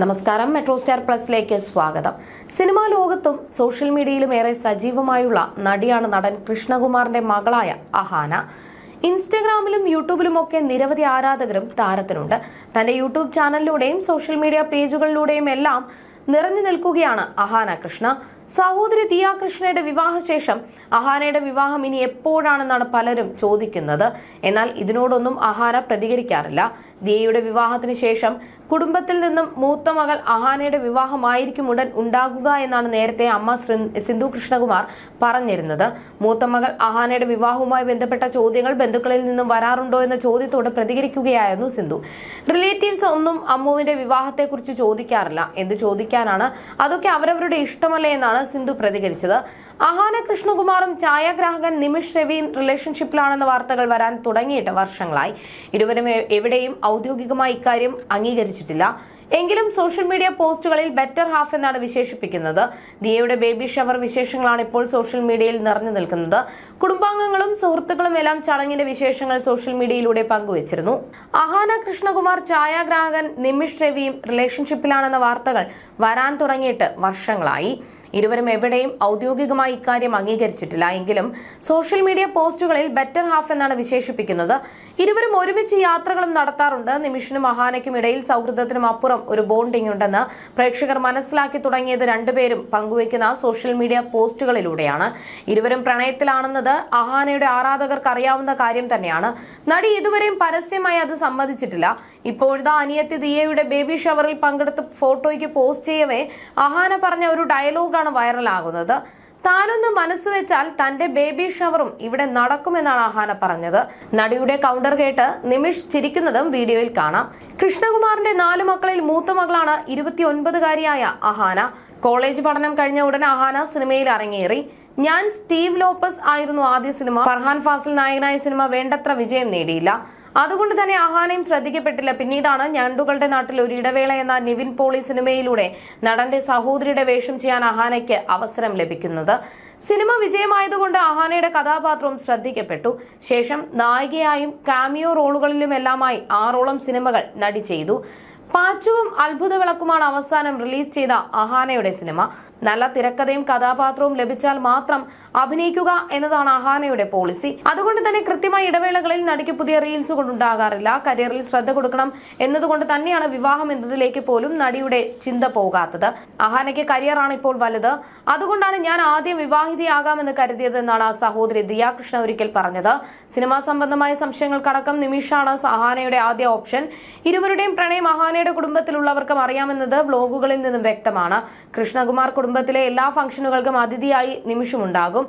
നമസ്കാരം. Metro star പ്ലസിലേക്ക് സ്വാഗതം. Cinema ലോകത്തും സോഷ്യൽ മീഡിയയിലും ഏറെ സജീവമായുള്ള നടിയാണ് നടൻ കൃഷ്ണകുമാറിന്റെ മകളായ അഹാന. ഇൻസ്റ്റഗ്രാമിലും യൂട്യൂബിലുമൊക്കെ നിരവധി ആരാധകരും താരത്തിനുണ്ട്. തന്റെ യൂട്യൂബ് ചാനലിലൂടെയും സോഷ്യൽ മീഡിയ പേജുകളിലൂടെയും എല്ലാം നിറഞ്ഞു നിൽക്കുകയാണ് അഹാന കൃഷ്ണ. സഹോദരി ദിയ കൃഷ്ണയുടെ വിവാഹശേഷം അഹാനയുടെ വിവാഹം ഇനി എപ്പോഴാണെന്നാണ് പലരും ചോദിക്കുന്നത്. എന്നാൽ ഇതിനോടൊന്നും അഹാന പ്രതികരിക്കാറില്ല. ദിയയുടെ വിവാഹത്തിന് ശേഷം കുടുംബത്തിൽ നിന്നും മൂത്ത മകൾ അഹാനയുടെ വിവാഹമായിരിക്കും ഉടൻ ഉണ്ടാകുക എന്നാണ് നേരത്തെ അമ്മ സിന്ധു കൃഷ്ണകുമാർ പറഞ്ഞിരുന്നത്. മൂത്ത മകൾ അഹാനയുടെ വിവാഹവുമായി ബന്ധപ്പെട്ട ചോദ്യങ്ങൾ ബന്ധുക്കളിൽ നിന്നും വരാറുണ്ടോ എന്ന ചോദ്യത്തോട് പ്രതികരിക്കുകയായിരുന്നു സിന്ധു. റിലേറ്റീവ്സ് ഒന്നും അമ്മുവിന്റെ വിവാഹത്തെക്കുറിച്ച് ചോദിക്കാറില്ല. എന്ത് ചോദിക്കാനാണ്? അതൊക്കെ അവരവരുടെ ഇഷ്ടമല്ലേ എന്നാണ് സിന്ധു പ്രതികരിച്ചത്. അഹാന കൃഷ്ണകുമാറും ഛായാഗ്രാഹകൻ നിമിഷ് രവിയും റിലേഷൻഷിപ്പിലാണെന്ന വാർത്തകൾ വരാൻ തുടങ്ങിയിട്ട് വർഷങ്ങളായി. ഇരുവരും എവിടെയും ഔദ്യോഗികമായി ഇക്കാര്യം അംഗീകരിച്ചിട്ടില്ല. എങ്കിലും സോഷ്യൽ മീഡിയ പോസ്റ്റുകളിൽ ബെറ്റർ ഹാഫ് എന്നാണ് വിശേഷിപ്പിക്കുന്നത്. ദിയയുടെ ബേബി ഷവർ വിശേഷങ്ങളാണ് ഇപ്പോൾ സോഷ്യൽ മീഡിയയിൽ നിറഞ്ഞു നിൽക്കുന്നത്. കുടുംബാംഗങ്ങളും സുഹൃത്തുക്കളും എല്ലാം ചടങ്ങിന്റെ വിശേഷങ്ങൾ സോഷ്യൽ മീഡിയയിലൂടെ പങ്കുവച്ചിരുന്നു. അഹാന കൃഷ്ണകുമാർ ഛായാഗ്രാഹകൻ നിമിഷ് രവിയും റിലേഷൻഷിപ്പിലാണെന്ന വാർത്തകൾ വരാൻ തുടങ്ങിയിട്ട് വർഷങ്ങളായി. ഇരുവരും എവിടെയും ഔദ്യോഗികമായി ഇക്കാര്യം അംഗീകരിച്ചിട്ടില്ല. എങ്കിലും സോഷ്യൽ മീഡിയ പോസ്റ്റുകളിൽ ബെറ്റർ ഹാഫ് എന്നാണ് വിശേഷിപ്പിക്കുന്നത്. ഇരുവരും ഒരുമിച്ച് യാത്രകളും നടത്താറുണ്ട്. നിമിഷിനും അഹാനയ്ക്കും ഇടയിൽ സൗഹൃദത്തിനും അപ്പുറം ഒരു ബോണ്ടിംഗ് ഉണ്ടെന്ന് പ്രേക്ഷകർ മനസ്സിലാക്കി തുടങ്ങിയത് രണ്ടുപേരും പങ്കുവയ്ക്കുന്ന സോഷ്യൽ മീഡിയ പോസ്റ്റുകളിലൂടെയാണ്. ഇരുവരും പ്രണയത്തിലാണെന്നത് അഹാനയുടെ ആരാധകർക്ക് അറിയാവുന്ന കാര്യം തന്നെയാണ്. നടി ഇതുവരെയും പരസ്യമായി അത് സമ്മതിച്ചിട്ടില്ല. ഇപ്പോഴത്തെ അനിയത്തി ദിയയുടെ ബേബി ഷവറിൽ പങ്കെടുത്ത് ഫോട്ടോയ്ക്ക് പോസ്റ്റ് ചെയ്യവേ അഹാന പറഞ്ഞ ഒരു ഡയലോഗാണ് വൈറലാകുന്നത്. താനൊന്ന് മനസ്സുവെച്ചാൽ തന്റെ ബേബി ഷവറും ഇവിടെ നടക്കുമെന്നാണ് ആഹാന പറഞ്ഞത്. നടിയുടെ കൗണ്ടർ കേട്ട് നിമിഷ് ചിരിക്കുന്നതും വീഡിയോയിൽ കാണാം. കൃഷ്ണകുമാറിന്റെ നാലു മക്കളിൽ മൂത്ത മകളാണ് ഇരുപത്തിയൊൻപതുകാരിയായ അഹാന കോളേജ് പഠനം കഴിഞ്ഞ ഉടനെ അഹാന സിനിമയിൽ അരങ്ങേറി. ഞാൻ സ്റ്റീവ് ലോപ്പസ് ആയിരുന്നു ആദ്യ സിനിമ. ഫർഹാൻ ഫാസിൽ നായകനായ സിനിമ വേണ്ടത്ര വിജയം നേടിയില്ല. അതുകൊണ്ട് തന്നെ അഹാനയും ശ്രദ്ധിക്കപ്പെട്ടില്ല. പിന്നീടാണ് ഞണ്ടുകളുടെ നാട്ടിൽ ഒരു ഇടവേള എന്ന നിവിൻ പോളി സിനിമയിലൂടെ നടന്റെ സഹോദരിയുടെ വേഷം ചെയ്യാൻ അഹാനയ്ക്ക് അവസരം ലഭിക്കുന്നത്. സിനിമ വിജയമായതുകൊണ്ട് അഹാനയുടെ കഥാപാത്രവും ശ്രദ്ധിക്കപ്പെട്ടു. ശേഷം നായികയായും കാമിയോ റോളുകളിലുമെല്ലാമായി ആറോളം സിനിമകൾ നടി ചെയ്തു. പാച്ചുവും അത്ഭുത വിളക്കുമാണ് അവസാനം റിലീസ് ചെയ്ത അഹാനയുടെ സിനിമ. നല്ല തിരക്കഥയും കഥാപാത്രവും ലഭിച്ചാൽ മാത്രം അഭിനയിക്കുക എന്നതാണ് അഹാനയുടെ പോളിസി. അതുകൊണ്ട് തന്നെ കൃത്യമായ ഇടവേളകളിൽ നടിക്ക് പുതിയ റീൽസുകൾ ഉണ്ടാകാറില്ല കരിയറിൽ ശ്രദ്ധ കൊടുക്കണം എന്നതുകൊണ്ട് തന്നെയാണ് വിവാഹം എന്നതിലേക്ക് പോലും നടിയുടെ ചിന്ത പോകാത്തത്. അഹാനയ്ക്ക് കരിയറാണ് ഇപ്പോൾ വലുത്. അതുകൊണ്ടാണ് ഞാൻ ആദ്യം വിവാഹിതയാകാമെന്ന് കരുതിയതെന്നാണ് ആ സഹോദരി ദിയാകൃഷ്ണ ഒരിക്കൽ പറഞ്ഞത്. സിനിമാ സംബന്ധമായ സംശയങ്ങൾക്കടക്കം നിമിഷാണ് അഹാനയുടെ ആദ്യ ഓപ്ഷൻ. ഇരുവരുടെയും പ്രണയം അഹാനയുടെ കുടുംബത്തിലുള്ളവർക്കും അറിയാമെന്നത് വ്ലോഗുകളിൽ നിന്നും വ്യക്തമാണ്. കൃഷ്ണകുമാർ കുടുംബത്തിലെ എല്ലാ ഫംഗ്ഷനുകൾക്കും അതിഥിയായി നിമിഷമുണ്ടാകും.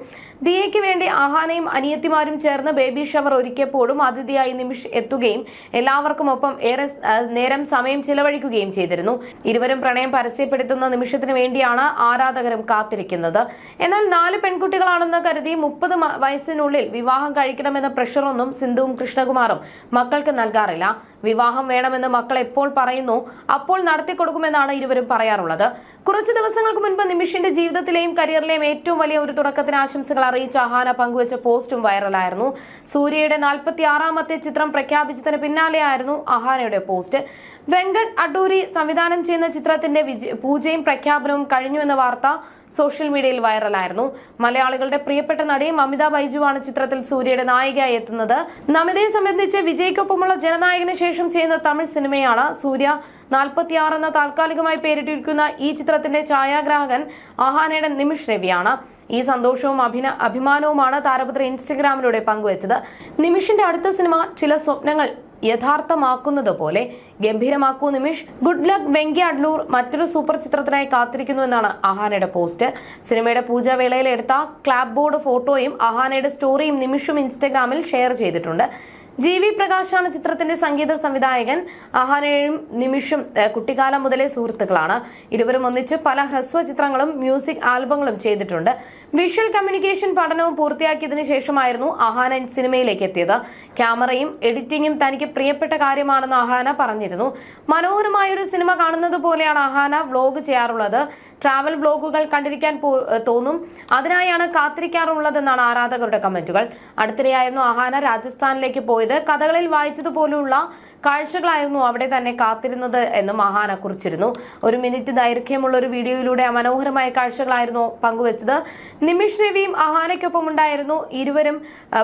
ദിയയ്ക്ക് വേണ്ടി ആഹാനയും അനിയത്തിമാരും ചേർന്ന് ബേബി ഷവർ ഒരുക്കിയപ്പോഴും അതിഥിയായി നിമിഷ് എത്തുകയും എല്ലാവർക്കും ഒപ്പം ഏറെ നേരം സമയം ചിലവഴിക്കുകയും ചെയ്തിരുന്നു. ഇരുവരും പ്രണയം പരസ്യപ്പെടുത്തുന്ന നിമിഷത്തിന് വേണ്ടിയാണ് ആരാധകരും കാത്തിരിക്കുന്നത്. എന്നാൽ നാല് പെൺകുട്ടികളാണെന്ന് കരുതി മുപ്പത് വയസ്സിനുള്ളിൽ വിവാഹം കഴിക്കണമെന്ന പ്രഷറൊന്നും സിന്ധുവും കൃഷ്ണകുമാറും മക്കൾക്ക് നൽകാറില്ല. വിവാഹം വേണമെന്ന് മക്കൾ എപ്പോൾ പറയുന്നു അപ്പോൾ നടത്തിക്കൊടുക്കുമെന്നാണ് ഇരുവരും പറയാറുള്ളത്. കുറച്ച് ദിവസങ്ങൾക്ക് മുൻപ് നിമിഷിന്റെ ജീവിതത്തിലെയും കരിയറിലെയും ഏറ്റവും വലിയ ഒരു തുടക്കത്തിന് ആശംസകൾ അറിയിച്ച അഹാന പങ്കുവച്ച പോസ്റ്റും വൈറലായിരുന്നു. സൂര്യയുടെ നാൽപ്പത്തി ആറാമത്തെ ചിത്രം പ്രഖ്യാപിച്ചതിന് പിന്നാലെയായിരുന്നു അഹാനയുടെ പോസ്റ്റ്. വെങ്കട് അഡൂരി സംവിധാനം ചെയ്യുന്ന ചിത്രത്തിന്റെ പൂജയും പ്രഖ്യാപനവും കഴിഞ്ഞു എന്ന വാർത്ത സോഷ്യൽ മീഡിയയിൽ വൈറലായിരുന്നു. മലയാളികളുടെ പ്രിയപ്പെട്ട നടി മമിത ബൈജുവാണ് ചിത്രത്തിൽ സൂര്യയുടെ നായികയായി എത്തുന്നത്. നമിതയെ സംബന്ധിച്ച് വിജയ്ക്കൊപ്പമുള്ള ജനനായകന് ശേഷം ചെയ്യുന്ന തമിഴ് സിനിമയാണ് സൂര്യ. നാൽപ്പത്തിയാറ് എന്ന താൽക്കാലികമായി പേരിട്ടിരിക്കുന്ന ഈ ചിത്രത്തിന്റെ ഛായാഗ്രാഹകൻ ആഹാനയുടെ നിമിഷ് രവിയാണ്. ഈ സന്തോഷവും അഭിന അഭിമാനവുമാണ് താരപുത്ര ഇൻസ്റ്റഗ്രാമിലൂടെ പങ്കുവച്ചത്. നിമിഷിന്റെ അടുത്ത സിനിമ ചില സ്വപ്നങ്ങൾ യഥാർത്ഥമാക്കുന്നത് പോലെ ഗംഭീരമാക്കൂ നിമിഷ്. ഗുഡ് ലക്ക് വെങ്കി അഡ്ലൂർ മറ്റൊരു സൂപ്പർ ചിത്രത്തിനായി കാത്തിരിക്കുന്നു എന്നാണ് അഹാനയുടെ പോസ്റ്റ്. സിനിമയുടെ പൂജാവേളയിൽ എടുത്ത ക്ലാബ് ബോർഡ് ഫോട്ടോയും അഹാനയുടെ സ്റ്റോറിയും നിമിഷും ഇൻസ്റ്റഗ്രാമിൽ ഷെയർ ചെയ്തിട്ടുണ്ട്. ജി വി പ്രകാശാണ് ചിത്രത്തിന്റെ സംഗീത സംവിധായകൻ. അഹാനയും നിമിഷം കുട്ടിക്കാലം മുതലേ സുഹൃത്തുക്കളാണ്. ഇരുവരും ഒന്നിച്ച് പല ഹ്രസ്വ ചിത്രങ്ങളും മ്യൂസിക് ആൽബങ്ങളും ചെയ്തിട്ടുണ്ട്. വിഷ്വൽ കമ്മ്യൂണിക്കേഷൻ പഠനവും പൂർത്തിയാക്കിയതിനു ശേഷമായിരുന്നു അഹാന സിനിമയിലേക്ക് എത്തിയത്. ക്യാമറയും എഡിറ്റിംഗും തനിക്ക് പ്രിയപ്പെട്ട കാര്യമാണെന്ന് അഹാന പറഞ്ഞിരുന്നു. മനോഹരമായ ഒരു സിനിമ കാണുന്നത് പോലെയാണ് അഹാന വ്ലോഗ് ചെയ്യാറുള്ളത്. ട്രാവൽ ബ്ലോഗുകൾ കണ്ടിരിക്കാൻ തോന്നും. അതിനായാണ് കാത്തിരിക്കാറുള്ളതെന്നാണ് ആരാധകരുടെ കമന്റുകൾ. അടുത്തിടെയായിരുന്നു അഹാന രാജസ്ഥാനിലേക്ക് പോയത്. കഥകളിൽ വായിച്ചതുപോലുള്ള കാഴ്ചകളായിരുന്നു അവിടെ തന്നെ കാത്തിരുന്നത് എന്നും മഹാന കുറിച്ചിരുന്നു. ഒരു മിനിറ്റ് ദൈർഘ്യമുള്ള ഒരു വീഡിയോയിലൂടെ മനോഹരമായ കാഴ്ചകളായിരുന്നു പങ്കുവച്ചത്. നിമിഷ് രവിയും അഹാനയ്ക്കൊപ്പം ഉണ്ടായിരുന്നു. ഇരുവരും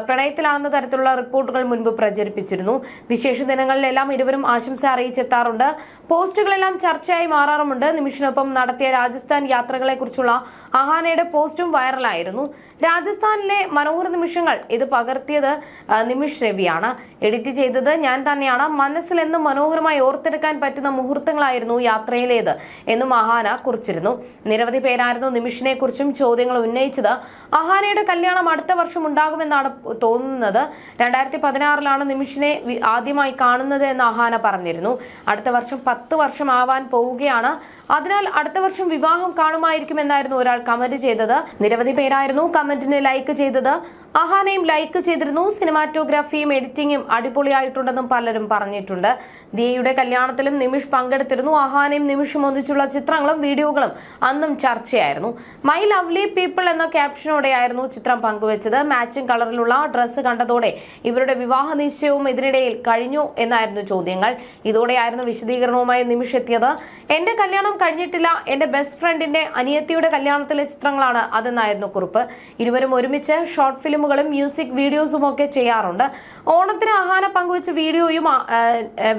പ്രണയത്തിലാണെന്ന തരത്തിലുള്ള റിപ്പോർട്ടുകൾ മുൻപ് പ്രചരിപ്പിച്ചിരുന്നു. വിശേഷ ദിനങ്ങളിലെല്ലാം ഇരുവരും ആശംസ അറിയിച്ചെത്താറുണ്ട്. പോസ്റ്റുകളെല്ലാം ചർച്ചയായി മാറാറുമുണ്ട്. നിമിഷിനൊപ്പം നടത്തിയ രാജസ്ഥാൻ യാത്രകളെ കുറിച്ചുള്ള അഹാനയുടെ പോസ്റ്റും വൈറലായിരുന്നു. രാജസ്ഥാനിലെ മനോഹര നിമിഷങ്ങൾ ഇത് പകർത്തിയത് നിമിഷ് രവിയാണ്. എഡിറ്റ് ചെയ്തത് ഞാൻ തന്നെയാണ്. മനസ്സിൽ എന്നും മനോഹരമായി ഓർത്തെടുക്കാൻ പറ്റുന്ന മുഹൂർത്തങ്ങളായിരുന്നു യാത്രയിലേത് എന്നും അഹാന കുറിച്ചിരുന്നു. നിരവധി പേരായിരുന്നു നിമിഷിനെ കുറിച്ചും ചോദ്യങ്ങൾ ഉന്നയിച്ചത്. അഹാനയുടെ കല്യാണം അടുത്ത വർഷം ഉണ്ടാകുമെന്നാണ് തോന്നുന്നത്. രണ്ടായിരത്തി പതിനാറിലാണ് നിമിഷിനെ ആദ്യമായി കാണുന്നത് എന്ന് അഹാന പറഞ്ഞിരുന്നു. അടുത്ത വർഷം പത്ത് വർഷം ആവാൻ പോവുകയാണ്. അതിനാൽ അടുത്ത വർഷം വിവാഹം കാണുമായിരിക്കുമെന്നായിരുന്നു ഒരാൾ കമന്റ് ചെയ്തത്. നിരവധി പേരായിരുന്നു കമന്റിന് ലൈക്ക് ചെയ്തത്. അഹാനയും ലൈക്ക് ചെയ്തിരുന്നു. സിനിമാറ്റോഗ്രാഫിയും എഡിറ്റിംഗും അടിപൊളിയായിട്ടുണ്ടെന്നും പലരും പറഞ്ഞിട്ടുണ്ട്. ദിയയുടെ കല്യാണത്തിലും നിമിഷ് പങ്കെടുത്തിരുന്നു. അഹാനയും നിമിഷും ഒന്നിച്ചുള്ള ചിത്രങ്ങളും വീഡിയോകളും അന്നും ചർച്ചയായിരുന്നു. മൈ ലവ്ലി പീപ്പിൾ എന്ന ക്യാപ്ഷനോടെയായിരുന്നു ചിത്രം പങ്കുവച്ചത്. മാച്ചിങ് കളറിലുള്ള ഡ്രസ്സ് കണ്ടതോടെ ഇവരുടെ വിവാഹ നിശ്ചയവും ഇതിനിടയിൽ കഴിഞ്ഞു എന്നായിരുന്നു ചോദ്യങ്ങൾ. ഇതോടെയായിരുന്നു വിശദീകരണവുമായി നിമിഷ് എത്തിയത്. എന്റെ കല്യാണം കഴിഞ്ഞിട്ടില്ല. എന്റെ ബെസ്റ്റ് ഫ്രണ്ടിന്റെ അനിയത്തിയുടെ കല്യാണത്തിലെ ചിത്രങ്ങളാണ് അതെന്നായിരുന്നു കുറിപ്പ്. ഇരുവരും ഒരുമിച്ച് ഷോർട്ട് ഫിലിമുകളും മ്യൂസിക് വീഡിയോസും ഒക്കെ ചെയ്യാറുണ്ട്. ഓണത്തിന് ആഹാരം പങ്കുവെച്ച വീഡിയോയും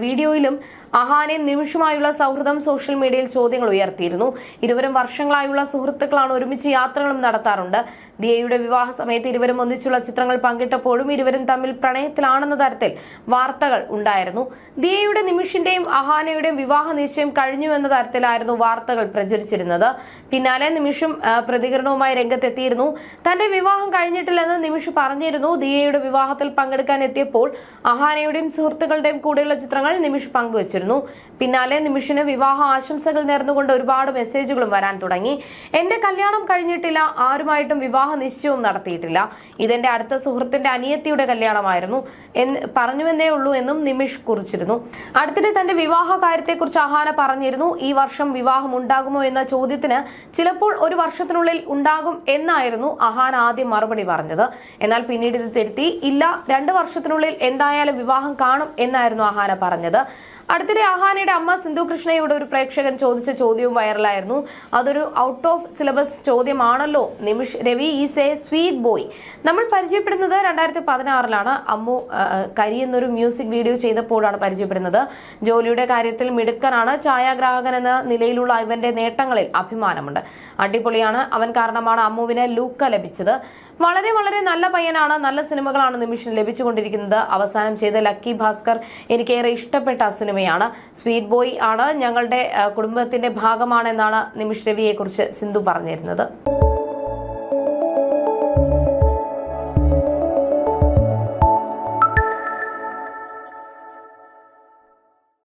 വീഡിയോയിലും അഹാനയും നിമിഷുമായുള്ള സൗഹൃദം സോഷ്യൽ മീഡിയയിൽ ചോദ്യങ്ങൾ ഉയർത്തിയിരുന്നു. ഇരുവരും വർഷങ്ങളായുള്ള സുഹൃത്തുക്കളാണ് ഒരുമിച്ച് യാത്രകളും നടത്താറുണ്ട്. ദിയയുടെ വിവാഹ സമയത്ത് ഇരുവരും ഒന്നിച്ചുള്ള ചിത്രങ്ങൾ പങ്കിട്ടപ്പോഴും ഇരുവരും തമ്മിൽ പ്രണയത്തിലാണെന്ന തരത്തിൽ വാർത്തകൾ ഉണ്ടായിരുന്നു. ദിയയുടെ നിമിഷിന്റെയും അഹാനയുടെയും വിവാഹ നിശ്ചയം കഴിഞ്ഞു എന്ന തരത്തിലായിരുന്നു വാർത്തകൾ പ്രചരിച്ചിരുന്നത്. പിന്നാലെ നിമിഷം പ്രതികരണവുമായി രംഗത്തെത്തിയിരുന്നു. തന്റെ വിവാഹം കഴിഞ്ഞിട്ടില്ലെന്ന് നിമിഷ് പറഞ്ഞിരുന്നു. ദിയയുടെ വിവാഹത്തിൽ പങ്കെടുക്കാൻ എത്തിയപ്പോൾ അഹാനയുടെയും സുഹൃത്തുക്കളുടെയും കൂടെയുള്ള ചിത്രങ്ങൾ നിമിഷ് പങ്കുവച്ചിരുന്നു. പിന്നാലെ നിമിഷിന് വിവാഹ ആശംസകൾ നേർന്നുകൊണ്ട് ഒരുപാട് മെസ്സേജുകളും വരാൻ തുടങ്ങി. എന്റെ കല്യാണം കഴിഞ്ഞിട്ടില്ല. ആരുമായിട്ടും വിവാഹ നിശ്ചയവും നടത്തിയിട്ടില്ല. ഇതെന്റെ അടുത്ത സുഹൃത്തിന്റെ അനിയത്തിയുടെ കല്യാണമായിരുന്നു. പറഞ്ഞുവെന്നേ ഉള്ളൂ എന്നും നിമിഷ് കുറിച്ചിരുന്നു. അടുത്തിടെ തന്റെ വിവാഹ കാര്യത്തെക്കുറിച്ച് അഹാന പറഞ്ഞിരുന്നു. ഈ വർഷം വിവാഹം ഉണ്ടാകുമോ എന്ന ചോദ്യത്തിന് ചിലപ്പോൾ ഒരു വർഷത്തിനുള്ളിൽ ഉണ്ടാകും എന്നായിരുന്നു അഹാന ആദ്യം മറുപടി പറഞ്ഞത്. എന്നാൽ പിന്നീട് ഇത് തിരുത്തി. ഇല്ല രണ്ട് വർഷത്തിനുള്ളിൽ എന്തായാലും വിവാഹം കാണും എന്നായിരുന്നു അഹാന പറഞ്ഞത്. അടുത്തിടെ അഹാനയുടെ അമ്മ സിന്ധു കൃഷ്ണയോട് ഒരു പ്രേക്ഷകൻ ചോദിച്ച ചോദ്യവും വൈറലായിരുന്നു. അതൊരു out of syllabus ചോദ്യമാണല്ലോ. Nimish Ravi is a sweet boy. നമ്മൾ പരിചയപ്പെടുന്നത് രണ്ടായിരത്തി പതിനാറിലാണ് അമ്മു കരി എന്നൊരു മ്യൂസിക് വീഡിയോ ചെയ്തപ്പോഴാണ് പരിചയപ്പെടുന്നത്. ജോലിയുടെ കാര്യത്തിൽ മിടുക്കനാണ്. ഛായാഗ്രാഹകൻ എന്ന നിലയിലുള്ള ഇവന്റെ നേട്ടങ്ങളിൽ അഭിമാനമുണ്ട്. അടിപൊളിയാണ്. അവൻ കാരണമാണ് അമ്മുവിന് ലൂക്ക ലഭിച്ചത്. വളരെ വളരെ നല്ല പയ്യനാണ് നല്ല സിനിമകളാണ് നിമിഷൻ ലഭിച്ചുകൊണ്ടിരിക്കുന്നത്. അവസാനം ചെയ്ത ലക്കി ഭാസ്കർ എനിക്കേറെ ഇഷ്ടപ്പെട്ട സിനിമയാണ്. സ്വീറ്റ് ബോയ് ആണ് ഞങ്ങളുടെ കുടുംബത്തിന്റെ ഭാഗമാണെന്നാണ് നിമിഷ് രവിയെ കുറിച്ച് സിന്ധു പറഞ്ഞിരുന്നത്.